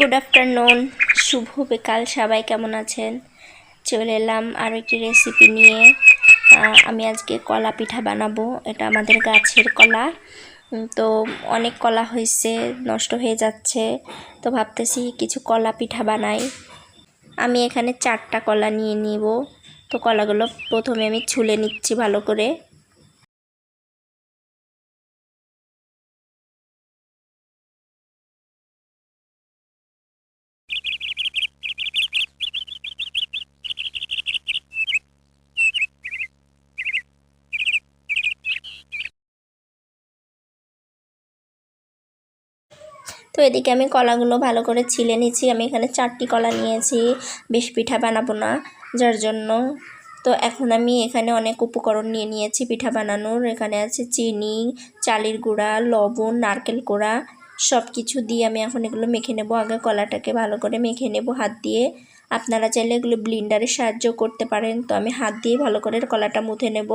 Good afternoon শুভ বিকাল, সবাই কেমন আছেন? চলে এলাম আরও একটি রেসিপি নিয়ে। আমি আজকে কলা পিঠা বানাবো। এটা আমাদের গাছের কলা। তো অনেক কলা হয়েছে, নষ্ট হয়ে যাচ্ছে। তো ভাবতেছি কিছু কলা পিঠা বানাই। আমি এখানে চারটা কলা নিয়ে নিব। তো কলাগুলো প্রথমে আমি ছুলে নিচ্ছি ভালো করে। তো এদিকে আমি কলাগুলো ভালো করে ছিলে নিয়েছি। আমি এখানে চারটি কলা নিয়েছি। বেশ পিঠা বানাবো না, যার জন্য। তো এখন আমি এখানে অনেক উপকরণ নিয়ে নিয়েছি পিঠা বানানোর। এখানে আছে চিনি, চালের গুঁড়া, লবণ, নারকেল কোড়া। সব কিছু দিয়ে আমি এখন এগুলো মেখে নেব। আগে কলাটাকে ভালো করে মেখে নেব হাত দিয়ে। আপনারা চাইলে এগুলো ব্লিন্ডারে সাহায্য করতে পারেন। তো আমি হাত দিয়ে ভালো করে কলাটা মুথে নেব।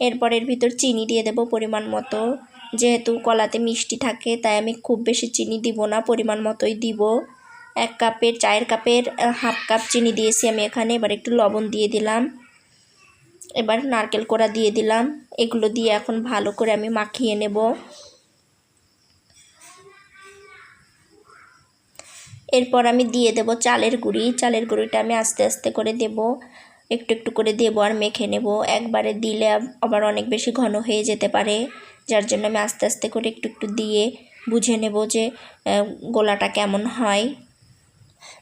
এরপর এর ভিতর চিনি দিয়ে দেব পরিমাণ মতো। যেহেতু কলাতে মিষ্টি থাকে, তাই আমি খুব বেশি চিনি দিব না, পরিমাণ মতোই দিব। এক কাপের, চায়ের কাপের হাফ কাপ চিনি দিয়েছি আমি এখানে, এবার একটু লবণ দিয়ে দিলাম। এবার নারকেল কোড়া দিয়ে দিলাম। এগুলো দিয়ে এখন ভালো করে আমি মাখিয়ে নেব। এরপর আমি দিয়ে দেব চালের গুঁড়ি। চালের গুঁড়িটা আমি আস্তে আস্তে করে দেব। একটু একটু করে দেবো আর মেখে নেব। একবারে দিলে আবার অনেক বেশি ঘন হয়ে যেতে পারে। যার জন্য আমি আস্তে আস্তে করে একটু একটু দিয়ে বুঝে নেব যে গোলাটা কেমন হয়।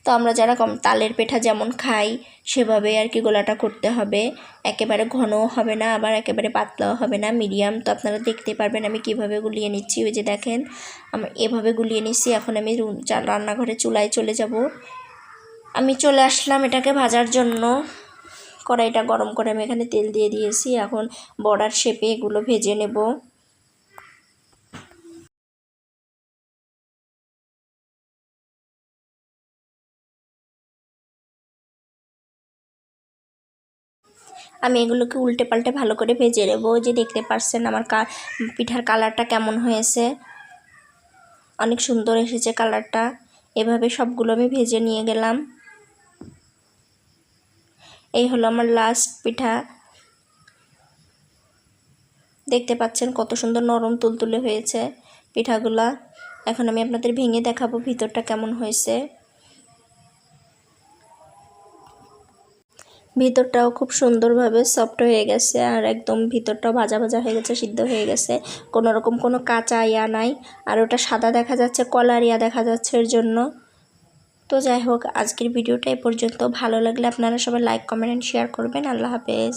তো আমরা যারা কম, তালের পেঠা যেমন খাই, সেভাবে আর কি গোলাটা করতে হবে। একেবারে ঘনও হবে না, আবার একেবারে পাতলাও হবে না, মিডিয়াম। তো আপনারা দেখতে পারবেন আমি কীভাবে গুলিয়ে নিচ্ছি, ওই যে দেখেন। আমি এভাবে গুলিয়ে নিচ্ছি, এখন আমি রান্নাঘরে চুলায় চলে যাব। আমি চলে আসলাম এটাকে ভাজার জন্য। কড়াইটা গরম করে আমি এখানে তেল দিয়ে দিয়েছি। এখন বর্ডার শেপে এগুলো ভেজে নেব। আমি এগুলোকে উল্টে পাল্টে ভালো করে ভেজে নেব। যে দেখতে পাচ্ছেন আমার কা, পিঠার কালারটা কেমন হয়েছে? অনেক সুন্দর এসেছে কালারটা। এভাবে সবগুলো আমি ভেজে নিয়ে গেলাম। এই হলো আমার লাস্ট পিঠা। দেখতে পাচ্ছেন কত সুন্দর নরম তুলতুলে হয়েছে পিঠাগুলা। এখন আমি আপনাদের ভেঙে দেখাবো ভিতরটা কেমন হয়েছে। ভিতরটাও খুব সুন্দরভাবে সফট হয়ে গেছে আর একদম ভিতরটাও ভাজা ভাজা হয়ে গেছে, সিদ্ধ হয়ে গেছে। কোনো রকম কোনো কাঁচা ইয়া নাই। আর ওটা সাদা দেখা যাচ্ছে, কলার ইয়া দেখা যাচ্ছে এর জন্য। তো যাই হোক, আজকের ভিডিওটা এ পর্যন্ত। ভালো লাগলে আপনারা সবাই লাইক কমেন্ট শেয়ার করবেন। আল্লাহ হাফেজ।